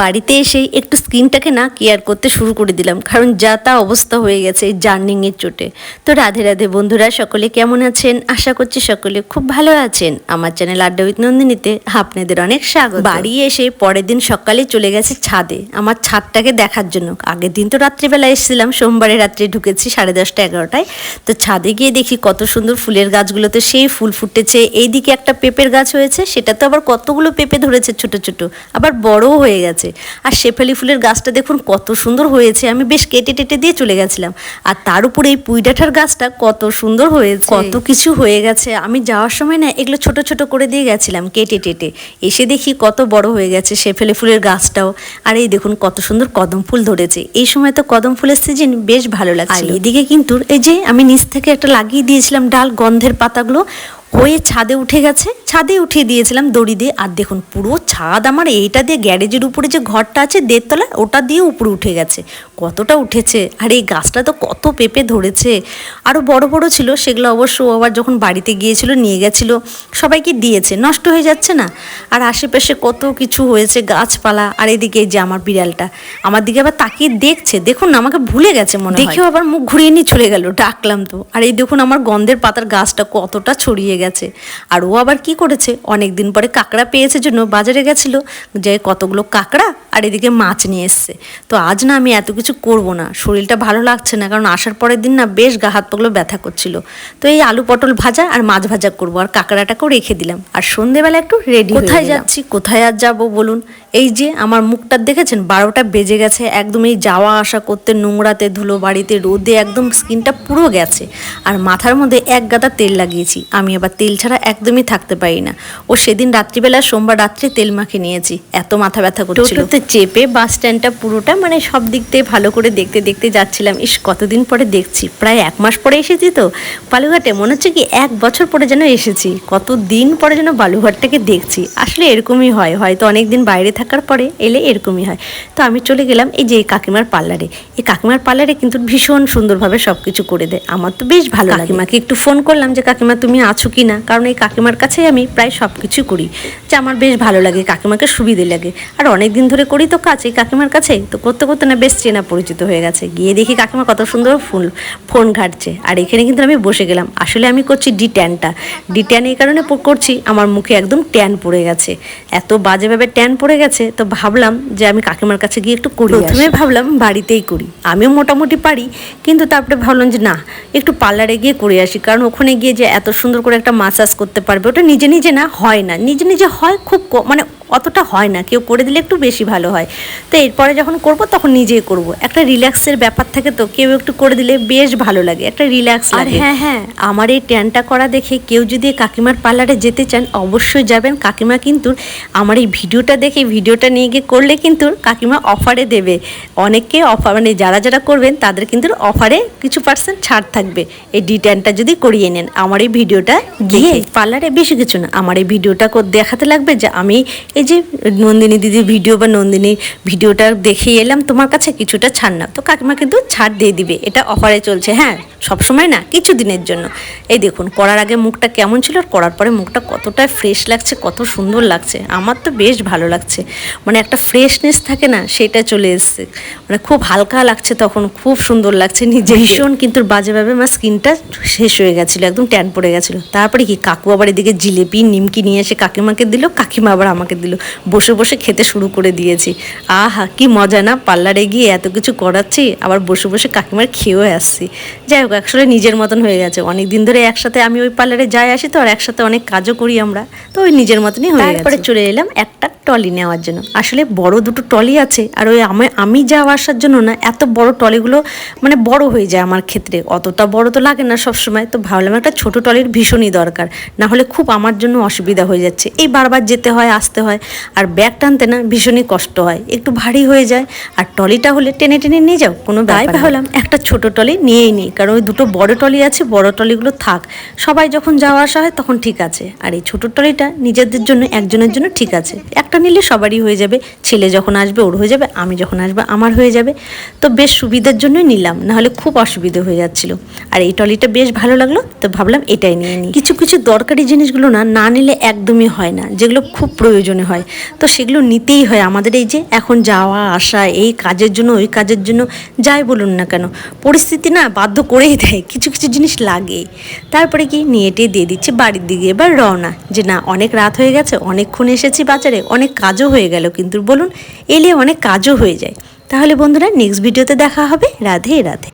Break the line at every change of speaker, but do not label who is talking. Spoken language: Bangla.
বাড়িতে এসে একটু স্কিনটাকে না কেয়ার করতে শুরু করে দিলাম, কারণ যা তা অবস্থা হয়ে গেছে জার্নিংয়ের চোটে। তো রাধে রাধে বন্ধুরা, সকলে কেমন আছেন? আশা করছি সকলে খুব ভালো আছেন। আমার চ্যানেল আড্ডা উইথ নন্দিনীতে আপনাদের অনেক স্বাগত। বাড়ি এসে পরের দিন সকালে চলে গেছে ছাদে, আমার ছাদটাকে দেখার জন্য। আগের দিন তো রাত্রিবেলা এসেছিলাম, সোমবারে রাত্রে ঢুকেছি সাড়ে দশটা এগারোটায়। তো ছাদে গিয়ে দেখি কত সুন্দর ফুলের গাছগুলোতে সেই ফুল ফুটেছে। এইদিকে একটা পেঁপের গাছ হয়েছে সেটা তো আবার কতগুলো পেঁপে ধরেছে ছোট ছোট, আবার বড়ও হয়ে গেছে। আর শেফালি ফুলের গাছটা দেখুন কত সুন্দর হয়েছে। আমি বেশ কেটে টেটে দিয়ে চলে গেছিলাম। আর তার উপরে এই পুইডাঠার গাছটা কত সুন্দর হয়েছে। কত কিছু হয়ে গেছে। আমি যাওয়ার সময় না এগুলো ছোট ছোট করে দিয়ে গেছিলাম কেটে টেটে। এসে দেখি কত বড় হয়ে গেছে শেফালি ফুলের গাছটাও। আর এই দেখুন কত সুন্দর কদম ফুল ধরেছে। এই সময় তো কদম ফুলের সিজন বেশ ভালো লাগছে আর এদিকে কিন্তু এই যে আমি নিচ থেকে একটা লাগিয়ে দিয়েছিলাম ডাল গন্ধের পাতাগুলো। হয়ে ছাদে উঠে গেছে। ছাদে উঠিয়ে দিয়েছিলাম দড়ি দিয়ে। আর দেখুন, পুরো ছাদ আমার, এইটা দিয়ে গ্যারেজের উপরে যে ঘরটা আছে দেড়তলা ওটা দিয়ে উপরে উঠে গেছে। কতটা উঠেছে? আর এই গাছটা তো কত পেঁপে ধরেছে? আরও বড় বড় ছিল সেগুলো অবশ্য আবার যখন বাড়িতে গিয়েছিল, নিয়ে গেছিল, সবাইকে দিয়েছে। নষ্ট হয়ে যাচ্ছে না? আর আশেপাশে কত কিছু হয়েছে, গাছপালা, আর এদিকে যে আমার বিড়ালটা। আমার দিকে আবার তাকিয়ে দেখছে। দেখুন না, আমাকে ভুলে গেছে মনে দেখেও আবার মুখ ঘুরিয়ে নিয়ে চলে গেল, ডাকলাম তো। আর এই দেখুন, আমার গন্ধের পাতার গাছটা কতটা ছড়িয়ে গেছে। আর ও আবার কি করেছে? অনেক দিন পরে কাঁকড়া পেয়েছে জন্য বাজারে গেছিল। যে কতগুলো কাঁকড়া আর এদিকে মাছ নিয়ে এসছে। তো আজ না আমি এত কিছু করব না শরীরটা ভালো লাগছে না কারণ আসার পরের দিন না বেশ গা হাত পাগুলো ব্যথা করছিল। তো এই আলু পটল ভাজা আর মাছ ভাজা করব আর কাঁকড়াটাকেও রেখে দিলাম। আর সন্ধেবেলা একটু রেডি কোথায় যাচ্ছি কোথায় আর যাব বলুন? এই যে আমার মুখটা দেখেছেন বারোটা বেজে গেছে একদম এই যাওয়া আসা করতে নোংরাতে ধুলো বাড়িতে রোদে একদম স্কিনটা পুরো গেছে। আর মাথার মধ্যে এক গাদা তেল লাগিয়েছি আমি আবার তেল ছাড়া একদমই থাকতে পারি না। ও সেদিন রাত্রিবেলা সোমবার রাত্রে তেল মাখে নিয়েছি এত মাথা ব্যথা করছিল। চেপে বাস স্ট্যান্ডটা পুরোটা মানে সব দিক থেকে ভালো করে দেখতে দেখতে যাচ্ছিলাম। ইস, কতদিন পরে দেখছি। প্রায় এক মাস পরে এসেছি তো। বালুঘাটে মনে হচ্ছে কি এক বছর পরে যেন এসেছি। কত দিন পরে যেন বালুঘাটটাকে দেখছি। আসলে এরকমই হয়। হয়তো অনেক দিন বাইরে থাকার পরে এলে এরকমই হয়। তো আমি চলে গেলাম এই যে কাকিমার পার্লারে। এই কাকিমার পার্লারে কিন্তু ভীষণ সুন্দরভাবে সব কিছু করে দেয়। আমার তো বেশ ভালো কাকিমাকে একটু ফোন করলাম যে, কাকিমা, তুমি আছো কি না? কারণ এই কাকিমার কাছেই আমি প্রায় সব কিছু করি। যে, আমার বেশ ভালো লাগে। কাকিমাকে সুবিধে লাগে। আর অনেক দিন ধরে করি তো কাজ এই কাকিমার কাছে? তো করতে করতে না বেশ চেনা পরিচিত হয়ে গেছে। গিয়ে দেখি কাকিমা কত সুন্দর ফুল ফোন ঘাটছে। আর এখানে কিন্তু আমি বসে গেলাম। আসলে আমি করছি ডি ট্যানটা ডি ট্যান এই কারণে করছি আমার মুখে একদম ট্যান পড়ে গেছে। এত বাজেভাবে ট্যান পড়ে গেছে তো ভাবলাম যে আমি কাকিমার কাছে গিয়ে একটু করি প্রথমে ভাবলাম বাড়িতেই করি। আমিও মোটামুটি পারি কিন্তু তারপরে ভাবলাম যে না একটু পার্লারে গিয়ে করে আসি। কারণ ওখানে গিয়ে যে এত সুন্দর করে একটা মাসাজ করতে পারবে ওটা নিজে নিজে না হয় না। নিজে নিজে হয় খুব মানে অতটা হয় না কেউ করে দিলে একটু বেশি ভালো হয়। তো এরপরে যখন করব তখন নিজেই করব। একটা রিল্যাক্সের ব্যাপার থাকে তো কেউ একটু করে দিলে বেশ ভালো লাগে একটা রিল্যাক্স লাগে। হ্যাঁ হ্যাঁ। আমার এই ট্যানটা করা দেখে কেউ যদি কাকিমার পার্লারে যেতে চান অবশ্যই যাবেন। কাকিমা কিন্তু আমার এই ভিডিওটা দেখে ভিডিওটা নিয়ে গিয়ে করলে কিন্তু কাকিমা অফারে দেবে। অনেককে অফার মানে যারা যারা করবেন তাদের কিন্তু অফারে কিছু পার্সেন্ট ছাড় থাকবে। এই ডি ট্যানটা যদি করিয়ে নেন আমার এই ভিডিওটা গিয়ে পার্লারে বেশি কিছু না আমার এই ভিডিওটা দেখাতে লাগবে যে আমি এই যে নন্দিনী দিদির ভিডিও বা নন্দিনী ভিডিওটা দেখে এলাম, তোমার কাছে কিছুটা ছাড় না তো কাকিমা কিন্তু ছাড় দিয়ে দিবে, এটা অফারে চলছে হ্যাঁ? সবসময় না, কিছু দিনের জন্য। এই দেখুন, করার আগে মুখটা কেমন ছিল আর করার পরে মুখটা কতটা ফ্রেশ লাগছে, কত সুন্দর লাগছে। আমার তো বেশ ভালো লাগছে। মানে একটা ফ্রেশনেস থাকে না, সেটা চলে এসছে। মানে খুব হালকা লাগছে তখন, খুব সুন্দর লাগছে নিজে ভীষণ কিন্তু বাজেভাবে আমার স্কিনটা শেষ হয়ে গেছিল, একদম ট্যান পড়ে গেছিল। তারপরে কি, কাকু আবার এদিকে জিলেপি, নিমকি নিয়ে এসে কাকিমাকে দিল, কাকিমা আবার আমাকে দিল। বসে বসে খেতে শুরু করে দিয়েছি। আহা, কি মজা না? পার্লারে গিয়ে এত কিছু করাচ্ছি, আবার বসে বসে কাকিমার খেয়েও আসছি। যাই হোক, আসলে নিজের মতন হয়ে গেছে। অনেক দিন ধরে একসাথে আমি ওই পার্লারে যাই আসি তো, আর একসাথে অনেক কাজও করি আমরা। তো ওই নিজের মতনই হয়ে গেছে। তারপরে চলে এলাম একটা টলি নেওয়ার জন্য। আসলে বড় দুটো টলি আছে আর ওই আমি আমি যাওয়া আসার জন্য না এত বড় টলিগুলো মানে বড় হয়ে যায় আমার ক্ষেত্রে। অতটা বড় তো লাগে না সব সময় তো ভাবলাম একটা ছোট টলির ভীষণই দরকার না হলে খুব আমার জন্য অসুবিধা হয়ে যাচ্ছে। এই বারবার যেতে হয় আসতে হয় আর ব্যাগ টানতে না ভীষণই কষ্ট হয় একটু ভারী হয়ে যায় আর টলিটা হলে টেনে টেনে নিয়ে যাও কোনো তাই ভাবলাম একটা ছোট টলি নিয়েই নিই কারণ ওই দুটো বড় টলি আছে বড় টলিগুলো থাক সবাই যখন যাওয়া আসা হয় তখন ঠিক আছে আর এই ছোট টলিটা নিজেদের জন্য একজনের জন্য ঠিক আছে একটা একটা নিলে সবারই হয়ে যাবে। ছেলে যখন আসবে, ওর হয়ে যাবে, আমি যখন আসব, আমার হয়ে যাবে। তো বেশ সুবিধার জন্যই নিলাম, নাহলে খুব অসুবিধে হয়ে যাচ্ছিল। আর এই টলিটা বেশ ভালো লাগল, তো ভাবলাম এটাই নিয়ে নিই। কিছু কিছু দরকারি জিনিসগুলো না না নিলে একদমই হয় না, যেগুলো খুব প্রয়োজনে হয়। তো সেগুলো নিতেই হয় আমাদের এই যে, এখন যাওয়া, আসা, এই কাজের জন্য, ওই কাজের জন্য, যাই বলুন না কেন, পরিস্থিতি না বাধ্য করেই দেয়, কিছু কিছু জিনিস লাগে। তারপরে কি, নিয়ে দিয়ে দিচ্ছে, বাড়ির দিকে এবার রওনা। যে না, অনেক রাত হয়ে গেছে, অনেকক্ষণ এসেছি বাজারে অনেক কাজও হয়ে গেল, কিন্তু বলুন, এলে অনেক কাজও হয়ে যায়। তাহলে বন্ধুরা নেক্সট ভিডিওতে দেখা হবে। রাধে রাধে।